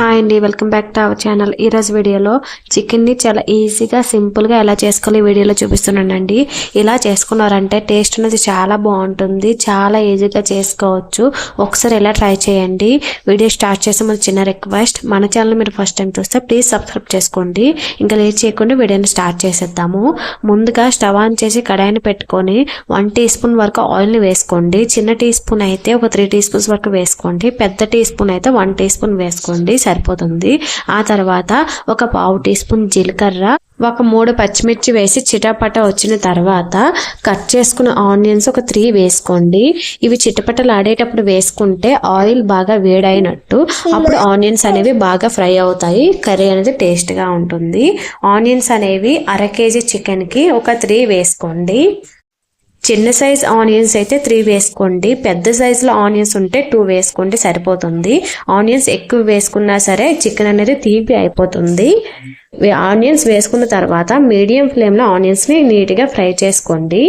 Hi అండి welcome back to our channel ఈరోజు వీడియోలో చికెన్ని చాలా ఈజీగా సింపుల్గా ఎలా చేసుకోవాలి ఈ వీడియోలో చూపిస్తున్నానండి. ఇలా చేసుకున్నారంటే టేస్ట్ అనేది చాలా బాగుంటుంది చాలా ఈజీగా చేసుకోవచ్చు. ఒకసారి ఇలా ట్రై చేయండి. వీడియో స్టార్ట్ చేసే మన చిన్న రిక్వెస్ట్ మన ఛానల్ మీరు ఫస్ట్ టైం చూస్తే ప్లీజ్ సబ్స్క్రైబ్ చేసుకోండి. ఇంకా లేట్ చేయకుండా వీడియోని స్టార్ట్ చేసేద్దాము. ముందుగా స్టవ్ ఆన్ చేసి కడాయిని పెట్టుకొని వన్ టీ స్పూన్ వరకు ఆయిల్ని వేసుకోండి. చిన్న టీ స్పూన్ అయితే ఒక త్రీ టీ స్పూన్స్ వరకు వేసుకోండి. పెద్ద టీ స్పూన్ అయితే వన్ టీ స్పూన్ వేసుకోండి. సరిపోతుంది. ఆ తర్వాత ఒక పావు టీ స్పూన్ జీలకర్ర ఒక మూడు పచ్చిమిర్చి వేసి చిటపట వచ్చిన తర్వాత కట్ చేసుకున్న ఆనియన్స్ ఒక త్రీ వేసుకోండి. ఇవి చిటపటలు ఆడేటప్పుడు వేసుకుంటే ఆయిల్ బాగా వేడైనట్టు అప్పుడు ఆనియన్స్ అనేవి బాగా ఫ్రై అవుతాయి. కర్రీ అనేది టేస్ట్గా ఉంటుంది. ఆనియన్స్ అనేవి అర కేజీ చికెన్కి ఒక త్రీ వేసుకోండి. చిన్న సైజ్ ఆనియన్స్ అయితే త్రీ వేసుకోండి. పెద్ద సైజులో ఆనియన్స్ ఉంటే టూ వేసుకోండి సరిపోతుంది. ఆనియన్స్ ఎక్కువ వేసుకున్నా సరే చికెన్ అనేది తీపి అయిపోతుంది. ఆనియన్స్ వేసుకున్న తర్వాత మీడియం ఫ్లేమ్లో ఆనియన్స్ని నీట్గా ఫ్రై చేసుకోండి.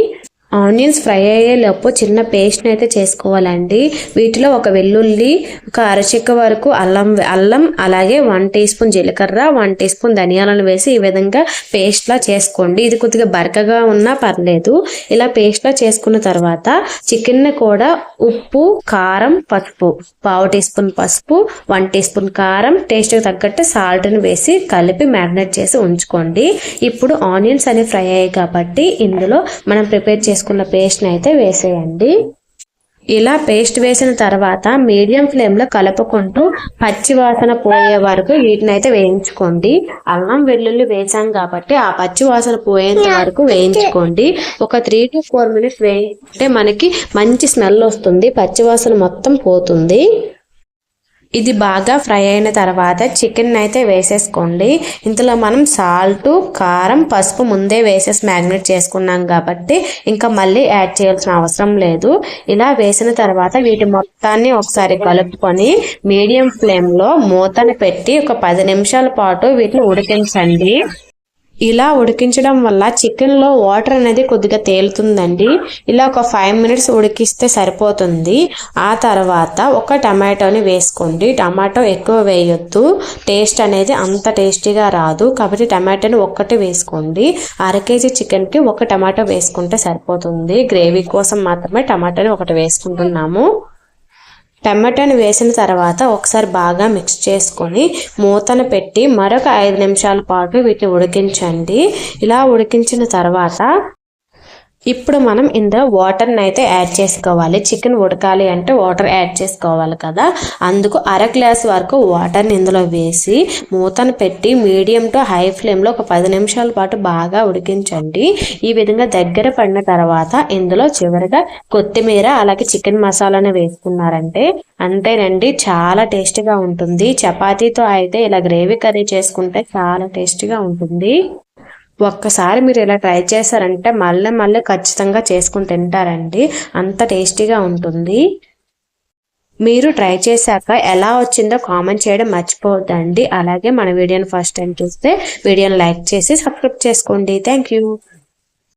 ఆనియన్స్ ఫ్రై అయ్యేలోపు చిన్న పేస్ట్ని అయితే చేసుకోవాలండి. వీటిలో ఒక వెల్లుల్లి ఒక అరచిక్క వరకు అల్లం అల్లం అలాగే వన్ టీ స్పూన్ జీలకర్ర వన్ టీ స్పూన్ ధనియాలను వేసి ఈ విధంగా పేస్ట్లా చేసుకోండి. ఇది కొద్దిగా బరకగా ఉన్నా పర్లేదు. ఇలా పేస్ట్లా చేసుకున్న తర్వాత చికెన్ కూడా ఉప్పు కారం పసుపు పావు టీ స్పూన్ పసుపు వన్ టీ స్పూన్ కారం టేస్ట్కి తగ్గట్టు సాల్ట్ని వేసి కలిపి మ్యారినేట్ చేసి ఉంచుకోండి. ఇప్పుడు ఆనియన్స్ అనేవి ఫ్రై అయ్యాయి కాబట్టి ఇందులో మనం ప్రిపేర్ చేసుకున్న పేస్ట్ని అయితే వేసేయండి. ఇలా పేస్ట్ వేసిన తర్వాత మీడియం ఫ్లేమ్లో కలుపుకుంటూ పచ్చి వాసన పోయే వరకు వీటిని అయితే వేయించుకోండి. అల్లం వెల్లుల్లి వేసాం కాబట్టి ఆ పచ్చి వాసన పోయేంత వరకు వేయించుకోండి. ఒక త్రీ టు ఫోర్ మినిట్స్ వేయించుకుంటే మనకి మంచి స్మెల్ వస్తుంది. పచ్చి వాసన మొత్తం పోతుంది. ఇది బాగా ఫ్రై అయిన తర్వాత చికెన్ అయితే వేసేసుకోండి. ఇందులో మనం సాల్ట్ కారం పసుపు ముందే వేసేసి మ్యాగ్నేట్ చేసుకున్నాం కాబట్టి ఇంకా మళ్ళీ యాడ్ చేయాల్సిన అవసరం లేదు. ఇలా వేసిన తర్వాత వీటి మొత్తాన్ని ఒకసారి కలుపుకొని మీడియం ఫ్లేమ్లో మూతను పెట్టి ఒక పది నిమిషాల పాటు వీటిని ఉడికించండి. ఇలా ఉడికించడం వల్ల చికెన్లో వాటర్ అనేది కొద్దిగా తేలుతుందండి. ఇలా ఒక ఫైవ్ మినిట్స్ ఉడికిస్తే సరిపోతుంది. ఆ తర్వాత ఒక టమాటోని వేసుకోండి. టమాటో ఎక్కువ వేయొద్దు. టేస్ట్ అనేది అంత టేస్టీగా రాదు. కాబట్టి టమాటోని ఒక్కటి వేసుకోండి. అర కేజీ చికెన్కి ఒక టమాటో వేసుకుంటే సరిపోతుంది. గ్రేవీ కోసం మాత్రమే టమాటోని ఒకటి వేసుకుంటున్నాము. టమాటాని వేసిన తర్వాత ఒకసారి బాగా మిక్స్ చేసుకొని మూతను పెట్టి మరొక ఐదు నిమిషాల పాటు వీటిని ఉడికించండి. ఇలా ఉడికించిన తర్వాత ఇప్పుడు మనం ఇందులో వాటర్ని అయితే యాడ్ చేసుకోవాలి. చికెన్ ఉడకాలి అంటే వాటర్ యాడ్ చేసుకోవాలి కదా. అందుకు అర గ్లాస్ వరకు వాటర్ని ఇందులో వేసి మూతను పెట్టి మీడియం టు హై ఫ్లేమ్లో ఒక పది నిమిషాల పాటు బాగా ఉడికించండి. ఈ విధంగా దగ్గర పడిన తర్వాత ఇందులో చివరిగా కొత్తిమీర అలాగే చికెన్ మసాలాను వేసుకున్నారంటే అంతేనండి చాలా టేస్టీగా ఉంటుంది. చపాతీతో అయితే ఇలా గ్రేవీ కర్రీ చేసుకుంటే చాలా టేస్టీగా ఉంటుంది. ఒక్కసారి మీరు ఇలా ట్రై చేశారంటే మళ్ళీ మళ్ళీ ఖచ్చితంగా చేసుకుని తింటారండి. అంత టేస్టీగా ఉంటుంది. మీరు ట్రై చేశాక ఎలా వచ్చిందో కామెంట్ చేయడం మర్చిపోవద్దండి. అలాగే మన వీడియోని ఫస్ట్ టైం చూస్తే వీడియోని లైక్ చేసి సబ్స్క్రైబ్ చేసుకోండి. Thank you.